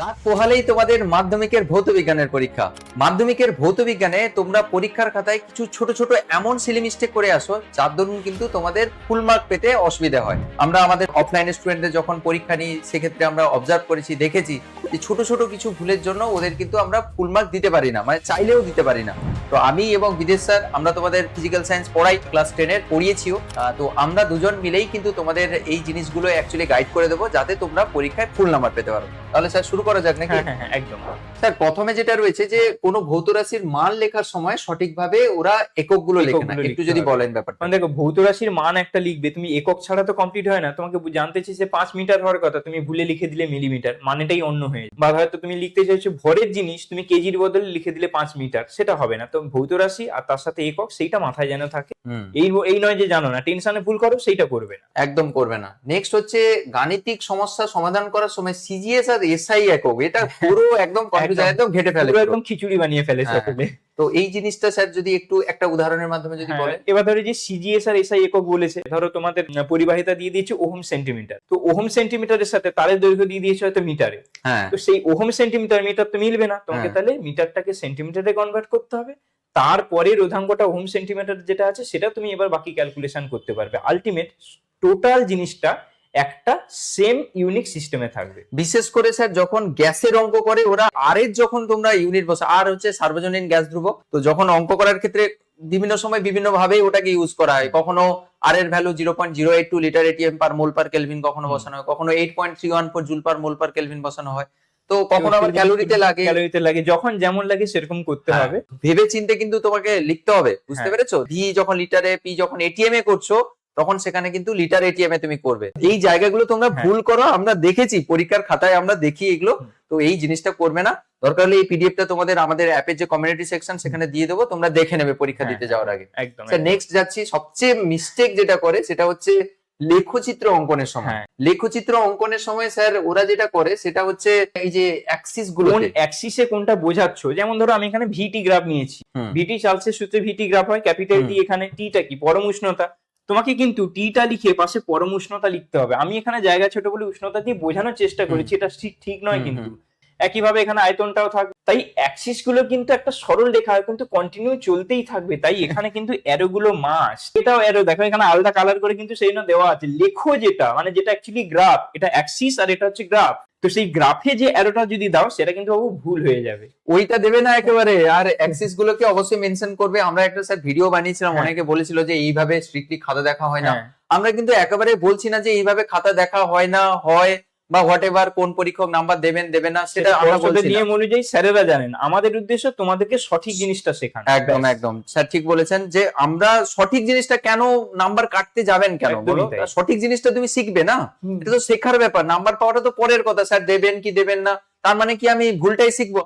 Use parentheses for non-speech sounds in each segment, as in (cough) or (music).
রাত পোহালেই তোমাদের মাধ্যমিকের ভৌত বিজ্ঞানের পরীক্ষা। মাধ্যমিকের ভৌত বিজ্ঞানে তোমরা পরীক্ষার খাতায় কিছু ছোট ছোট এমন করে আসো, যার দরুন কিন্তু তোমাদের ফুল মার্ক পেতে অসুবিধা হয়। আমরা আমাদের অফলাইন স্টুডেন্টদের যখন পরীক্ষা নিই, সেক্ষেত্রে আমরা অবজার্ভ করেছি, দেখেছি যে ছোট ছোট কিছু ভুলের জন্য ওদের কিন্তু আমরা ফুল মার্ক দিতে পারি না মানে চাইলেও দিতে পারি না। তো আমি এবং বিদেশ স্যার, আমরা তোমাদের ফিজিক্যাল সায়েন্স পড়াই ক্লাস টেনের পড়িয়েছিও। তো আমরা দুজন মিলেই কিন্তু তোমাদের এই জিনিসগুলো অ্যাকচুয়ালি গাইড করে দেবো, যাতে তোমরা পরীক্ষায় ফুল নাম্বার পেতে পারো। তাহলে স্যার, শুরু করা যাক নাকি? হ্যাঁ হ্যাঁ হ্যাঁ একদম। স্যার প্রথমে যেটা রয়েছে যে কোনো ভৌত রাশির মান লেখার সময় সঠিকভাবে ওরা এককগুলো লেখে না। একটু যদি বলেন ব্যাপারটা। মানে দেখো ভৌত রাশির মান একটা লিখবে তুমি একক ছাড়া তো কমপ্লিট হয় না। তোমাকে জানতে চাইছে পাঁচ মিটার হওয়ার কথা তুমি ভুলে লিখে দিলে মিলিমিটার মানেটাই অন্য হয়ে যায়। বা হয়তো তুমি লিখতে চাইছো ভরের জিনিস তুমি কেজির বদলে লিখে দিলে পাঁচ মিটার সেটা হবে না। তো ভৌত রাশি আর তার সাথে একক সেইটা মাথায় যেন থাকে। এই এই নয় যে জানো না টেনশনে ভুল করো সেইটা করবে না। একদম করবে না। নেক্সট হচ্ছে গাণিতিক সমস্যা সমাধান করার সময় সিজিএস আর এসআই একক এটা পুরো একদম কনফিউশন (laughs) একদম। ঘেটে ফেলে পুরো। একদম খিচুড়ি বানিয়ে ফেলেছে হ্যাঁ, তো এই জিনিসটা স্যার যদি একটু একটা উদাহরণের মাধ্যমে যদি হ্যাঁ, বলেন। এবার ধরো যে সিজিএস আর এসআই একক বলেছে ধরো তোমাদের পরিবাহিতা দিয়ে দিয়েছে ওহম সেন্টিমিটার। তো ওহম সেন্টিমিটারের সাথে তারের দৈর্ঘ্য দিয়ে দিয়েছে হয়তো মিটারে। হ্যাঁ। তো সেই ওহম সেন্টিমিটার মিটার তো মিলবে না। তোমাকে। তাহলে মিটারটাকে সেন্টিমিটারে কনভার্ট করতে হবে। তারপরে রোধাঙ্কটা হোম সেন্টিমিটার যেটা আছে সেটা তুমি এবার বাকি ক্যালকুলেশন করতে পারবে। আলটিমেট টোটাল জিনিসটা একটা সেম ইউনিক সিস্টেমে থাকবে। বিশেষ করে স্যার যখন গ্যাসের অঙ্ক করে ওরা আর এর যখন তোমরা ইউনিট বসা আর হচ্ছে সার্বজনীন গ্যাস ধ্রুবক তো যখন অঙ্ক করার ক্ষেত্রে বিভিন্ন সময় বিভিন্ন ভাবে ওটাকে ইউজ করা হয়। কখনো আর এর value zero point zero eight two litre atm per mole per kelvin কখনো বসানো হয় কখনো eight point three one four joule per mole per kelvin বসানো হয়। তো কখনো আবার ক্যালোরিতে লাগে? ক্যালোরিতে লাগে যখন যেমন লাগে সেরকম করতে হ্যাঁ। হবে। ভেবে চিন্তে কিন্তু তোমাকে লিখতে হবে বুঝতে হ্যাঁ। পেরেছ? ভি যখন লিটারে পি যখন এটিএম এ করছ তখন সেখানে কিন্তু লিটার এটিএম এ তুমি করবে। এই জায়গাগুলো তোমরা হ্যাঁ। ভুল করো আমরা দেখেছি পরীক্ষার খাতায় আমরা দেখি এগুলো তো এই জিনিসটা করবে না। দরকার হলে এই পিডিএফটা তোমাদের আমাদের অ্যাপের যে কমিউনিটি সেকশন সেখানে দিয়ে দেবো তোমরা দেখে নেবে পরীক্ষা দিতে যাওয়ার আগে। নেক্সট যাচ্ছি সবচেয়ে মিস্টেক যেটা করে সেটা হচ্ছে লেখচিত্র অঙ্কনের সময়। হ্যাঁ। লেখচিত্র অঙ্কনের সময় স্যার ওরা যেটা করে সেটা হচ্ছে এই যে অ্যাক্সিসগুলো কোন অ্যাক্সিসে কোনটা বোঝাচ্ছ? যেমন ধরো আমি এখানে ভিটি গ্রাফ নিয়েছি। ভিটি চার্লসের সূত্রে ভিটি গ্রাফ হয় ক্যাপিটাল টি এখানে টিটা কি? পরম উষ্ণতা। তোমাকে কিন্তু টিটা লিখে পাশে পরম উষ্ণতা লিখতে হবে। আমি এখানে জায়গা ছোট বলে উষ্ণতা দিয়ে বোঝানোর চেষ্টা করেছি এটা ঠিক ঠিক নয় কিন্তু। একইভাবে এখানে আয়তনটাও থাকবে। তাই অ্যাক্সিসগুলো কিন্তু একটা সরল রেখা হয় কিন্তু কন্টিনিউ চলতেই থাকবে। তাই এখানে কিন্তু অ্যারো গুলো মাস এটাও অ্যারো দেখো এখানে আলাদা কালার করে কিন্তু সেই জন্য দেওয়া আছে। লেখো যেটা মানে যেটা অ্যাকচুয়ালি গ্রাফ এটা অ্যাক্সিস আর এটা হচ্ছে গ্রাফ তো সেই গ্রাফে যে অ্যারোটা যদি দাও সেটা কিন্তু বাবু ভুল হয়ে যাবে। ওইটা দেবে না একেবারে। আর অ্যাক্সিস গুলোকে অবশ্যই মেনশন করবে। আমরা একটা স্যার ভিডিও বানিয়েছিলাম। হ্যাঁ। অনেকে বলেছিল যে এইভাবে স্ট্রিক্টলি খাতা দেখা হয় না। হ্যাঁ। আমরা কিন্তু একেবারে বলছি না যে এইভাবে খাতা দেখা হয় না হয়। বা হোয়াট এভার কোন পরীক্ষক নাম্বার দেবেন দেবেন না সেটা আমরা বলছি। নিয়ম অনুযায়ী স্যারেরা জানেন। আমাদের উদ্দেশ্য তোমাদেরকে সঠিক জিনিসটা শেখানো। একদম একদম। স্যার ঠিক বলেছেন যে আমরা সঠিক জিনিসটা কেন নাম্বার কাটতে যাবেন কেন বলো? সঠিক জিনিসটা তুমি শিখবে না? এটা তো শেখার ব্যাপার। নাম্বার পাওয়াটা তো পরের কথা। স্যার দেবেন কি দেবেন না? তার মানে কি আমি ভুলটাই শিখব?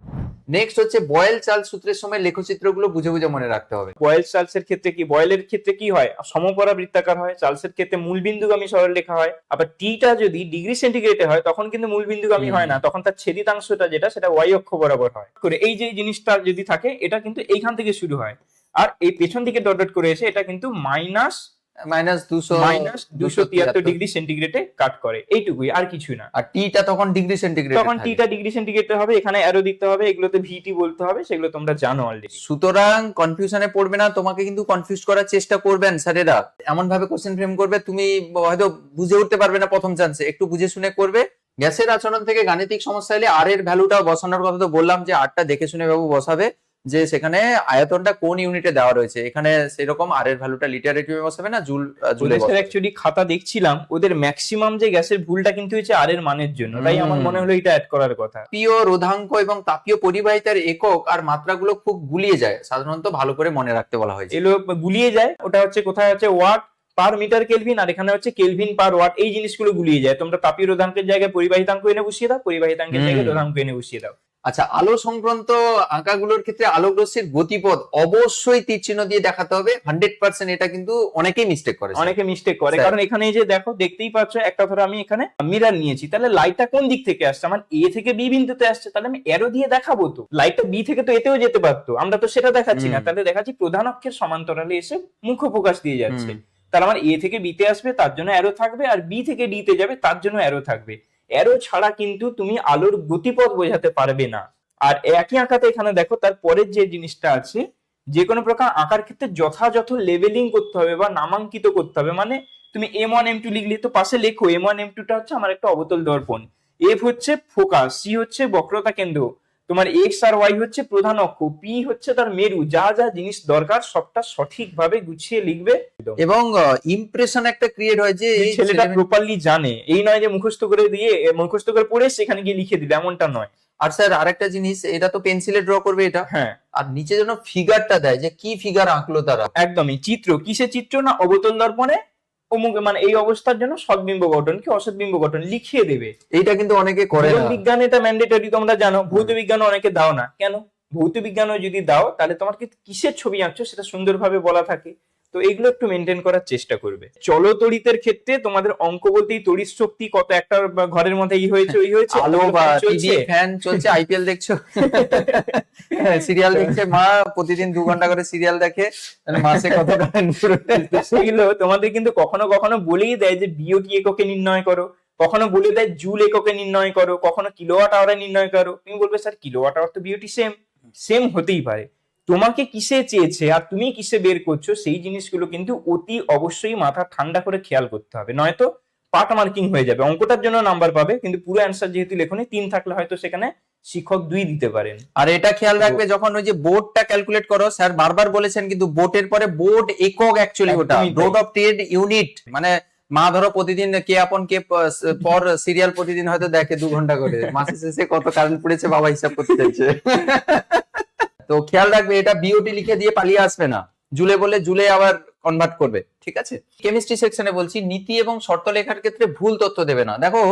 নেক্সট হচ্ছে বয়েল চাল সূত্রের সময় লেখচিত্রগুলো বুঝে বুঝে মনে রাখতে হবে। বয়েল চার্লসের ক্ষেত্রে কি? বয়েলের ক্ষেত্রে কি হয়? সমপরা বৃত্তাকার হয় চার্লসের ক্ষেত্রে মূল বিন্দুগামী সরল লেখা হয়। আবার টিটা যদি ডিগ্রি সেন্টিগ্রেডে হয় তখন কিন্তু মূল বিন্দুগামী হুম। হয় না। তখন তার ছেদিতাংশটা যেটা সেটা ওয়াই অক্ষ বরাবর হয়। করে এই যে জিনিসটা যদি থাকে এটা কিন্তু এইখান থেকে শুরু হয়। আর এই পেছন দিকে ডট ডট করে এসে এটা কিন্তু মাইনাস মাইনাস দুশো মাইনাস দুশো তিয়াত্তর ডিগ্রি সেন্টিগ্রেডে কাট করে। এইটুকুই আর কিছুই না। আর টিটা তখন ডিগ্রি সেন্টিগ্রেড তখন টিটা ডিগ্রি সেন্টিগ্রেডে হবে এখানে অ্যারো দিতে হবে এগুলোতে ভিটি বলতে হবে সেগুলো তোমরা জানো অলরেডি সুতরাং কনফিউশনে পড়বে না তোমাকে কিন্তু কনফিউজ করার চেষ্টা করবেন স্যারেরা। এমন ভাবে কোশ্চেন ফ্রেম করবে তুমি হয়তো বুঝে উঠতে পারবে না প্রথম চান্সে একটু বুঝে শুনে করবে। গ্যাসের আচরণ থেকে গাণিতিক সমস্যা এলে আর এর ভ্যালুটা বসানোর কথা তো বললাম যে আরটা দেখে শুনে বাবু বসাবে। যে সেখানে আয়তনটা কোন ইউনিটে দেওয়া রয়েছে? এখানে সেরকম আর এর ভ্যালুটা লিটার এটিএমে বসাবে না? জুল জুলে ওদের অ্যাকচুয়ালি খাতা দেখছিলাম ওদের ম্যাক্সিমাম যে গ্যাসের ভুলটা কিন্তু হচ্ছে আর এর মানের জন্য। তাই আমার মনে হলো এটা অ্যাড করার কথা। তাপীয় রোধাঙ্ক এবং তাপীয় পরিবাহিতার একক আর মাত্রাগুলো খুব গুলিয়ে যায় সাধারণত ভালো করে মনে রাখতে বলা হয়েছে। এগুলো গুলিয়ে যায় ওটা হচ্ছে কোথায় হচ্ছে ওয়াট পার মিটার কেলভিন আর এখানে হচ্ছে কেলভিন পার ওয়াট এই জিনিসগুলো গুলিয়ে যায়। তোমরা তাপীয় রোধাঙ্কের জায়গায় পরিবাহিতাঙ্ক এনে বসিয়ে দাও পরিবাহিতাঙ্কের। জায়গায় রোধাঙ্ক এনে বসিয়ে দাও। আচ্ছা আলো সংক্রান্ত আঁকাগুলোর ক্ষেত্রে আলোক রশ্মির গতিপথ অবশ্যই তীর চিহ্ন দিয়ে দেখাতে হবে। হান্ড্রেড পার্সেন্ট এটা কিন্তু অনেকেই মিস্টেক করে অনেকে মিস্টেক করে। কারণ এখানে যে দেখো দেখতেই পাচ্ছ একটা ধরো আমি এখানে মিরার নিয়েছি। তাহলে লাইটটা কোন দিক থেকে আসছে? আমার এ থেকে বি বিন্দুতে আসছে। তাহলে আমি এরো দিয়ে দেখাবো তো। লাইটটা বি থেকে তো এতেও যেতে পারতো। আমরা তো সেটা দেখাচ্ছি না। তাহলে দেখাচ্ছি প্রধান অক্ষের সমান্তরালে এসে মুখ প্রকাশ দিয়ে যাচ্ছে। তাহলে আমার এ থেকে বিতে আসবে তার জন্য অ্যারো থাকবে। আর বি থেকে ডি তে যাবে তার জন্য অ্যারো থাকবে। অ্যারো ছাড়া কিন্তু তুমি আলোর গতিপথ বোঝাতে পারবে না। আর একই আঁকাতে এখানে দেখো, তার পরের যে জিনিসটা আছে, যে কোনো প্রকার আঁকার ক্ষেত্রে যথাযথ লেভেলিং করতে হবে বা নামাঙ্কিত করতে হবে। মানে তুমি এম ওয়ান এম টু লিখলে তো পাশে লেখো এম ওয়ান এম টুটা হচ্ছে আমার একটা অবতল দর্পণ। এফ হচ্ছে ফোকাস সি হচ্ছে বক্রতা কেন্দ্র। তোমার এক্স আর ওয়াই হচ্ছে প্রধান অক্ষ পি হচ্ছে তার মেরু যা যা জিনিস দরকার সবটা সঠিকভাবে গুছিয়ে লিখবে। এবং ইমপ্রেশন একটা ক্রিয়েট হয় যে এই ছেলেটা প্রপারলি জানে। এই নয় যে মুখস্থ করে দিয়ে মুখস্থ করে পড়ে সেখানে গিয়ে লিখে দিবে এমনটা নয়। আর স্যার আরেকটা জিনিস এটা তো পেন্সিলে ড্র করবে এটা। হ্যাঁ। আর নিচে যেন ফিগারটা দেয় যে কি ফিগার আঁকলো তারা। একদমই চিত্র কিসে চিত্র না অবতল দর্পণে? অমুক মানে এই অবস্থার জন্য সদ্বিম্ব গঠন কি অসৎবিম্ব গঠন লিখিয়ে দেবে। এটা কিন্তু অনেকে করে না। বিজ্ঞান এটা ম্যান্ডেটরি তোমরা জানো ভৌত বিজ্ঞান অনেকে দাও না। কেন? ভৌত বিজ্ঞানও যদি দাও তাহলে তোমার কি কিসের ছবি আঁকছো সেটা সুন্দরভাবে বলা থাকে। তো এগুলো একটু মেনটেন করার চেষ্টা করবে। চলতড়িতের ক্ষেত্রে তোমাদের অঙ্ক বলতেই তড়িৎ শক্তি কত একটা ঘরের মধ্যে ই হয়েছে ওই হয়েছে? আলো বা টিভি ফ্যান চলছে আইপিএল দেখছ? সিরিয়াল দেখছে মা প্রতিদিন দু ঘণ্টা করে সিরিয়াল দেখে মানে মাসে কত সেগুলো তোমাদের কিন্তু কখনো কখনো বলেই দেয় যে বিওটি এককে নির্ণয় করো। কখনো বলে দেয় জুল এককে নির্ণয় করো। কখনো কিলোওয়াট আওয়ারে নির্ণয় করো। তুমি বলবে স্যার কিলোওয়াট আওয়ার তো বিওটি সেম সেম হতেই পারে। তোমাকে কিসে চেয়েছে আর তুমি কিসে বের করছ সেই জিনিসগুলো কিন্তু অতি অবশ্যই মাথা ঠান্ডা করে খেয়াল করতে হবে। নয়তো পার্ট মার্কিং হয়ে যাবে অঙ্কটার জন্য নাম্বার পাবে কিন্তু পুরো অ্যান্সার যেহেতু লেখনি তিন থাকলে হয়তো সেখানে শিক্ষক দুই দিতে পারেন। আর এটা খেয়াল রাখবে যখন ওই যে বোর্ডটা ক্যালকুলেট করো স্যার বারবার বলেছেন কিন্তু বোর্ডের পরে বোর্ড একক অ্যাকচুয়ালি ওটা বোর্ড অফ ট্রেড ইউনিট মানে মা ধরো প্রতিদিন কে আপন কে পর সিরিয়াল প্রতিদিন হয়তো দেখে দু ঘণ্টা করে। মাসে শেষে কত কারেন্ট পড়েছে বাবা হিসাব করতে চাইছে। তো খেয়াল রাখবে এটা বিওটি লিখে দিয়ে পালিয়ে আসবে না। জুলে বলে জুলে আবার কনভার্ট করবে ঠিক আছে? কেমিস্ট্রি সেকশনে বলছি নীতি এবং শর্ত লেখার ক্ষেত্রে ভুল তথ্য দেবে না। দেখো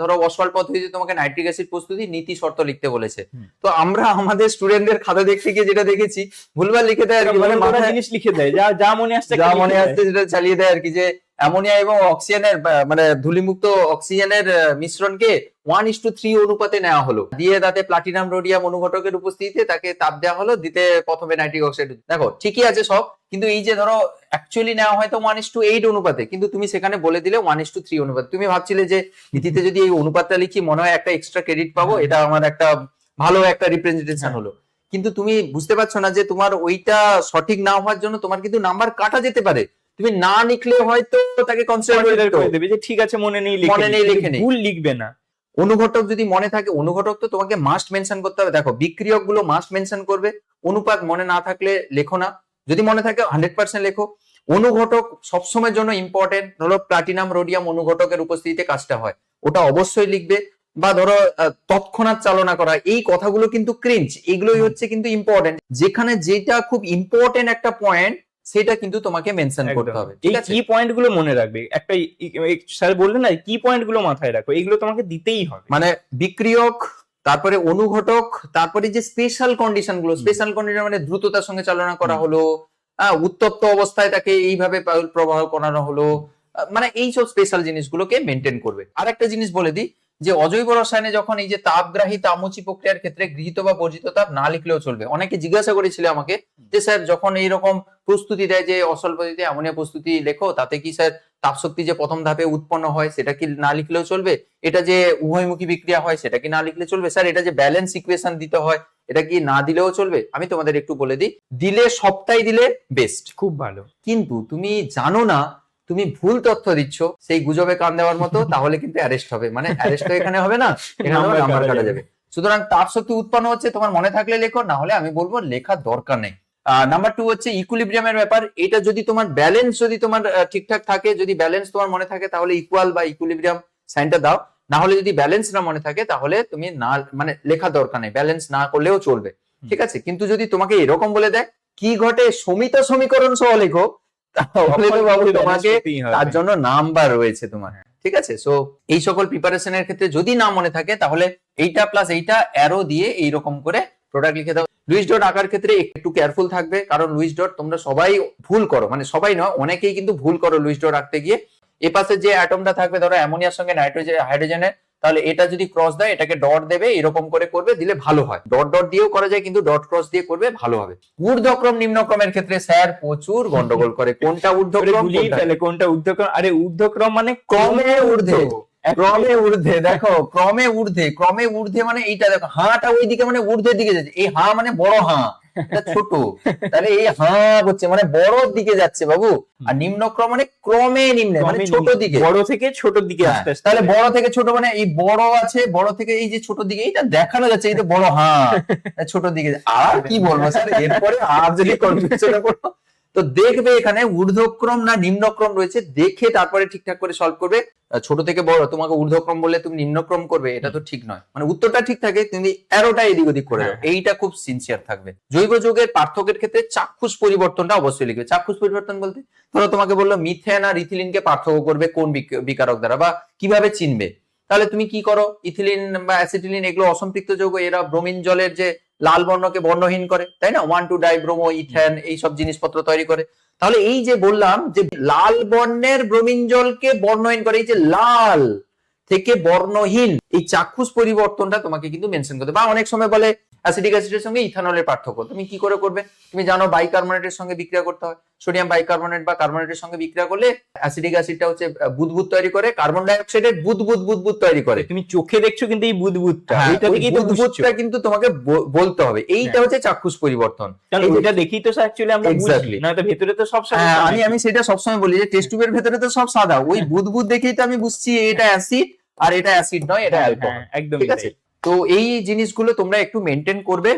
ধরো অসওয়াল পদ্ধতিতে তোমাকে নাইট্রিক অ্যাসিড প্রস্তুতি নীতি শর্ত লিখতে বলেছে। তো আমরা আমাদের স্টুডেন্টদের খাতা দেখতে গিয়ে যেটা দেখেছি ভুলভাল লিখে দেয় আর কি মানে জিনিস লিখে দেয় যা যা মনে আসছে যা মনে। আসছে সেটা চালিয়ে দেয় আর কি যে অ্যামোনিয়া এবং অক্সিজেনের মানে ধুলিমুক্ত অক্সিজেনের মিশ্রণকে ওয়ান ইস টু থ্রি অনুপাতে নেওয়া হলো। দিয়ে তাতে প্লাটিনাম রোডিয়াম অনুঘটকের উপস্থিতিতে তাকে তাপ দেওয়া হলো, দিতে প্রথমে নাইট্রিক অক্সাইড দেখো, ঠিকই আছে সব, কিন্তু এই যে ধরো অ্যাকচুয়ালি নেওয়া হয়তো ওয়ান ইস টু এইট অনুপাতে, কিন্তু তুমি সেখানে বলে দিলে ওয়ান ইস টু থ্রি অনুপাত। তুমি ভাবছিলে যে নীতিতে যদি এই অনুপাতটা লিখি, মনে হয় একটা এক্সট্রা ক্রেডিট পাবো, এটা আমার একটা ভালো একটা রিপ্রেজেন্টেশন। হলো। কিন্তু তুমি বুঝতে পারছ না যে তোমার ওইটা সঠিক না হওয়ার জন্য তোমার কিন্তু নাম্বার কাটা যেতে পারে। তুমি না লিখলে হয়তো তাকে কনসিডার করে দেবে যে ঠিক আছে মনে নেই লিখে মনে নেই লিখে। ভুল লিখবে না। অনুঘটক যদি মনে থাকে অনুঘটক তো তোমাকে মাস্ট মেনশন করতে হবে। দেখো বিক্রিয়কগুলো মাস্ট মেনশন করবে। অনুপাত মনে না থাকলে লেখো না। যদি মনে থাকে হান্ড্রেড পার্সেন্ট লেখো। অনুঘটক সবসময়ের জন্য ইম্পর্টেন্ট ধরো প্লাটিনাম রোডিয়াম অনুঘটকের উপস্থিতিতে কাজটা হয়। ওটা অবশ্যই লিখবে। বা ধরো তৎক্ষণাৎ চালনা করা। এই কথাগুলো কিন্তু ক্রিঞ্চ এগুলোই হচ্ছে কিন্তু ইম্পর্টেন্ট যেখানে যেটা খুব ইম্পর্টেন্ট একটা পয়েন্ট সেটা কিন্তু তোমাকে মেনশন করতে হবে ঠিক আছে? কি পয়েন্টগুলো মনে রাখবে। একটা স্যার বললেন না কি পয়েন্টগুলো মাথায় রাখো এগুলো তোমাকে দিতেই হবে। মানে বিক্রিয়ক তারপরে অনুঘটক তারপরে যে স্পেশাল কন্ডিশনগুলো স্পেশাল কন্ডিশন মানে দ্রুততার সঙ্গে চালনা করা হলো উত্তপ্ত অবস্থায় তাকে এইভাবে প্রবাহ করানো হলো মানে এই সব স্পেশাল জিনিসগুলোকে মেনটেন করবে। আর একটা জিনিস বলে দিই যে অজৈব রসায়নে যখন এই যে তাপগ্রাহী তামুচি প্রক্রিয়ার ক্ষেত্রে গৃহীত বা বর্জিত তাপ না লিখলেও চলবে। অনেকে জিজ্ঞাসা করেছিল আমাকে যে স্যার যখন এইরকম প্রস্তুতি দেয় যে অসল পদ্ধতিতে অ্যামোনিয়া প্রস্তুতি লেখো তাতে কি স্যার তাপশক্তি যে প্রথম ধাপে উৎপন্ন হয় সেটা কি না লিখলেও চলবে? এটা যে উভয়মুখী বিক্রিয়া হয় সেটা কি না লিখলে চলবে? স্যার এটা যে ব্যালেন্স ইকুয়েশন দিতে হয় এটা কি না দিলেও চলবে? আমি তোমাদের একটু বলে দিই। দিলে সবটাই দিলে বেস্ট। খুব ভালো। কিন্তু তুমি জানো না তুমি ভুল তথ্য দিচ্ছ সেই গুজবে কান দেওয়ার মতো (laughs) তাহলে কিন্তু অ্যারেস্ট হবে। মানে অ্যারেস্ট তো এখানে হবে না (laughs) এখানে Number নাম্বার কাটা যাবে। সুতরাং তাপ শক্তি উৎপন্ন হচ্ছে তোমার মনে থাকলে লেখো না হলে আমি বলব লেখার দরকার নেই। নাম্বার টু হচ্ছে ইকুইলিব্রিয়ামের ব্যাপার। এটা যদি তোমার ব্যালেন্স যদি তোমার ঠিকঠাক থাকে যদি ব্যালেন্স তোমার মনে থাকে তাহলে ইকুয়াল বা ইকুইলিব্রিয়াম সাইনটা দাও। না হলে যদি ব্যালেন্স না মনে থাকে তাহলে তুমি না মানে লেখা দরকার নেই। ব্যালেন্স না করলেও চলবে। ঠিক আছে? কিন্তু যদি তোমাকে এরকম বলে দেয় কি ঘটে? সমিত সমীকরণ সহ লেখো। তাহলে তো বাবু তোমাকে তার জন্য নাম্বার রয়েছে তোমার ঠিক আছে? সো এই সকল প্রিপারেশনের ক্ষেত্রে যদি না মনে থাকে তাহলে এইটা প্লাস এইটা অ্যারো দিয়ে এইরকম করে প্রোডাক্ট লিখে দাও। লুইস ডট আঁকার ক্ষেত্রে একটু কেয়ারফুল থাকবে কারণ লুইস ডট তোমরা সবাই ভুল করো। মানে সবাই নয় অনেকেই কিন্তু ভুল করো লুইস ডট আঁকতে গিয়ে। এ পাশে যে অ্যাটমটা থাকবে ধরো অ্যামোনিয়ার সঙ্গে নাইট্রোজেন হাইড্রোজেনের তাহলে এটা যদি ক্রস দেয় এটাকে ডট দেবে এরকম করে করবে দিলে ভালো হয়। ডট ডট দিয়েও করা যায় কিন্তু ডট ক্রস দিয়ে করবে ভালো হবে। ঊর্ধ্বক্রম নিম্নক্রমের ক্ষেত্রে স্যার প্রচুর গন্ডগোল করে। কোনটা ঊর্ধ্বক্রম গুলিয়ে কোনটা- কোনটা ঊর্ধ্বক্রম? আরে ঊর্ধ্বক্রম মানে ক্রমে ঊর্ধ্বে। ক্রমে ঊর্ধ্বে দেখো ক্রমে ঊর্ধ্বে ক্রমে ঊর্ধ্বে মানে এইটা দেখো হাঁটা ওইদিকে মানে ঊর্ধ্বের দিকে যাচ্ছে। এই হাঁ মানে বড় হাঁ। ছোট। তাহলে এই হা হচ্ছে মানে বড় দিকে যাচ্ছে বাবু। আর নিম্নক্রম মানে ক্রমে নিম্নে মানে ছোট দিকে। বড় থেকে ছোট দিকে হ্যাঁ, আস্তে তাহলে বড় থেকে ছোট মানে এই বড় আছে বড় থেকে এই যে ছোট দিকে এইটা দেখানো যাচ্ছে এই বড় হা (laughs) ছোট দিকে। আর কি বলব স্যার এরপরে আর যদি (laughs) কনফিউশন করো তো দেখবে এখানে ঊর্ধ্বক্রম না নিম্নক্রম রয়েছে দেখে তারপরে ঠিকঠাক করে সলভ করবে। ছোট থেকে বড় তোমাকে ঊর্ধ্বক্রম বললে তুমি নিম্নক্রম করবে এটা তো ঠিক নয়। মানে উত্তরটা ঠিক থাকে তুমি এরোটা এদিক ওদিক করে দাও হ্যাঁ। এইটা খুব সিনসিয়ার থাকবে। জৈব যৌগের পার্থক্যের ক্ষেত্রে চাক্ষুষ পরিবর্তনটা অবশ্যই লিখবে। চাক্ষুষ পরিবর্তন বলতে ধরো তোমাকে বলল মিথেন আর ইথিলিনকে পার্থক্য করবে কোন বিকারক দ্বারা বা কীভাবে চিনবে? তাহলে তুমি কি করো? ইথিলিন বা অ্যাসিটিলিন এগুলো অসম্পৃক্ত যৌগ, এরা ব্রোমিন জলের যে লাল বর্ণকে বর্ণহীন করে, তাই না? ওয়ান টু ডাইব্রোমো ইথেন এইসব জিনিসপত্র তৈরি করে। তাহলে এই যে বললাম যে লাল বর্ণের ব্রোমিন জলকে বর্ণহীন করে, এই যে লাল থেকে বর্ণহীন, এই চাক্ষুষ পরিবর্তনটা তোমাকে কিন্তু মেনশন করতে বা অনেক সময় বলে অ্যাসিডিক অ্যাসিডের সঙ্গে ইথানলের পার্থক্য। তুমি কি করে করবে? তুমি জানো বাইকার্বনেটের সঙ্গে বিক্রিয়া করতে হয়। সোডিয়াম বাইকার্বনেট বা কার্বনেটের সঙ্গে বিক্রিয়া করলে অ্যাসিডিক অ্যাসিডটা হচ্ছে বুদবুদ তৈরি করে কার্বন ডাই অক্সাইডের বুদবুদ বুদবুদ তৈরি করে। তুমি চোখে দেখছ কিন্তু এই বুদবুদটা। হ্যাঁ, বুদবুদটা কিন্তু তোমাকে বলতে হবে। এইটা হ্যাঁ। হচ্ছে চাক্ষুষ পরিবর্তন। এই দেখি তো অ্যাকচুয়ালি আমরা বুঝি. না তো ভেতরে তো সব সময় হ্যাঁ, আমি আমি সেটা সবসময় বলি যে টেস্ট টিউবের ভেতরে তো সব সাদা। ওই বুদবুদ দেখেই তো আমি বুঝছি এটা অ্যাসিড আর এটা অ্যাসিড নয় এটা অ্যালকোহল একদম ঠিক আছে? তো এই জিনিসগুলো তোমরা একটু মেনটেন করবে।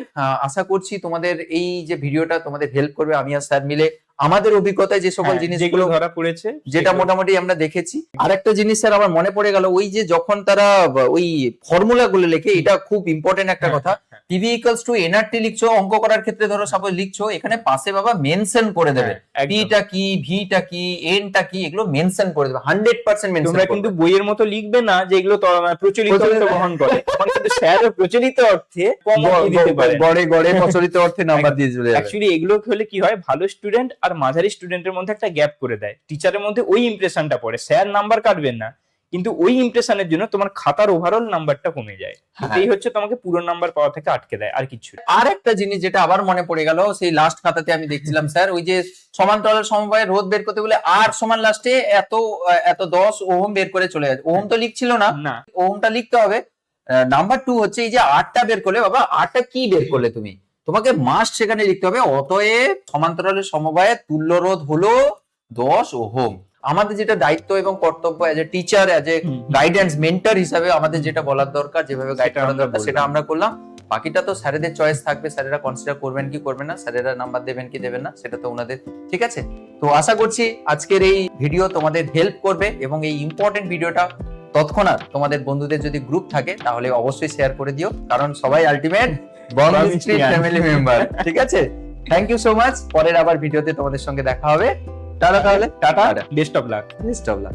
আশা করছি তোমাদের এই যে ভিডিওটা তোমাদের হেল্প করবে। আমি আর স্যার মিলে আমাদের অভিজ্ঞতায় যে সকল জিনিসগুলো ধরা পড়েছে যেটা মোটামুটি আমরা দেখেছি। আর একটা জিনিস স্যার আমার মনে পড়ে গেল ওই যে যখন তারা ওই ফর্মুলা গুলো লেখে এটা খুব ইম্পর্টেন্ট একটা হ্যাঁ, কথা। হ্যাঁ, ইকুয়ালস টু এনআরটি লিখছো অঙ্ক করার ক্ষেত্রে ধরো সাপোজ লিখছো এখানে পাশে বাবা মেনশন করে দেবে। হ্যাঁ। পিটা কি ভিটা কি এনটা কি এগুলো মেনশন করে দেবে হান্ড্রেড পার্সেন্ট মেনশন তোমরা কিন্তু বইয়ের মতো লিখবে না যে এগুলো প্রচলিত করে। কিন্তু স্যারও প্রচলিত অর্থে কম দিতে পারে। গড়ে গড়ে প্রচলিত অর্থে নাম্বার দিয়ে যাবে। অ্যাকচুয়ালি এগুলো হলে কি হয় ভালো স্টুডেন্ট আর মাঝারি স্টুডেন্টের মধ্যে একটা গ্যাপ করে দেয়। টিচারের মধ্যে ওই ইমপ্রেশনটা পড়ে। স্যার নাম্বার কাটবেন না কিন্তু ওই ইমপ্রেশনের জন্য তোমার খাতার ওভারঅল নাম্বারটা কমে যায়। হ্যাঁ। এই হচ্ছে তোমাকে পুরো নাম্বার পাওয়া থেকে আটকে দেয় আর কিছু আর একটা জিনিস যেটা আবার মনে পড়ে গেল সেই লাস্ট খাতাতে আমি দেখছিলাম স্যার ওই যে সমান্তরাল সমবায়ের রোধ বের করতে বলে আর সমান লাস্টে এত এত দশ ওহম বের করে চলে যাচ্ছে ওহম তো লিখছিল না। না। ওহমটা লিখতে হবে। নাম্বার টু হচ্ছে এই যে আটটা বের করলে বাবা আটটা কি বের করলে তুমি? তোমাকে মাস্ট সেখানে লিখতে হবে অতএব সমান্তরালের সমবায়ের তুল্য রোধ হলো দশ ওহম। আমাদের যেটা দায়িত্ব এবং কর্তব্য as a teacher as a guidance mentor হিসাবে আমাদের যেটা বলার দরকার যেভাবে গাইড করা দরকার সেটা আমরা করলাম। বাকিটা তো স্যারেদের চয়েস থাকবে স্যারেরা কনসিডার করবেন কি করবেন না স্যারেরা নাম্বার দেবেন কি দেবেন না সেটা তো ওনাদের ঠিক আছে? তো আশা করছি আজকের এই ভিডিও তোমাদের হেল্প করবে এবং এই ইম্পর্টেন্ট ভিডিওটা তৎক্ষণাৎ তোমাদের বন্ধুদের যদি গ্রুপ থাকে তাহলে অবশ্যই শেয়ার করে দিও। কারণ সবাই আলটিমেট Promising ফ্যামিলি মেম্বার ঠিক আছে? থ্যাংক ইউ সো মাচ পরের আবার ভিডিওতে তোমাদের সঙ্গে দেখা হবে। টাটা তাহলে। Tata. Best of luck best of luck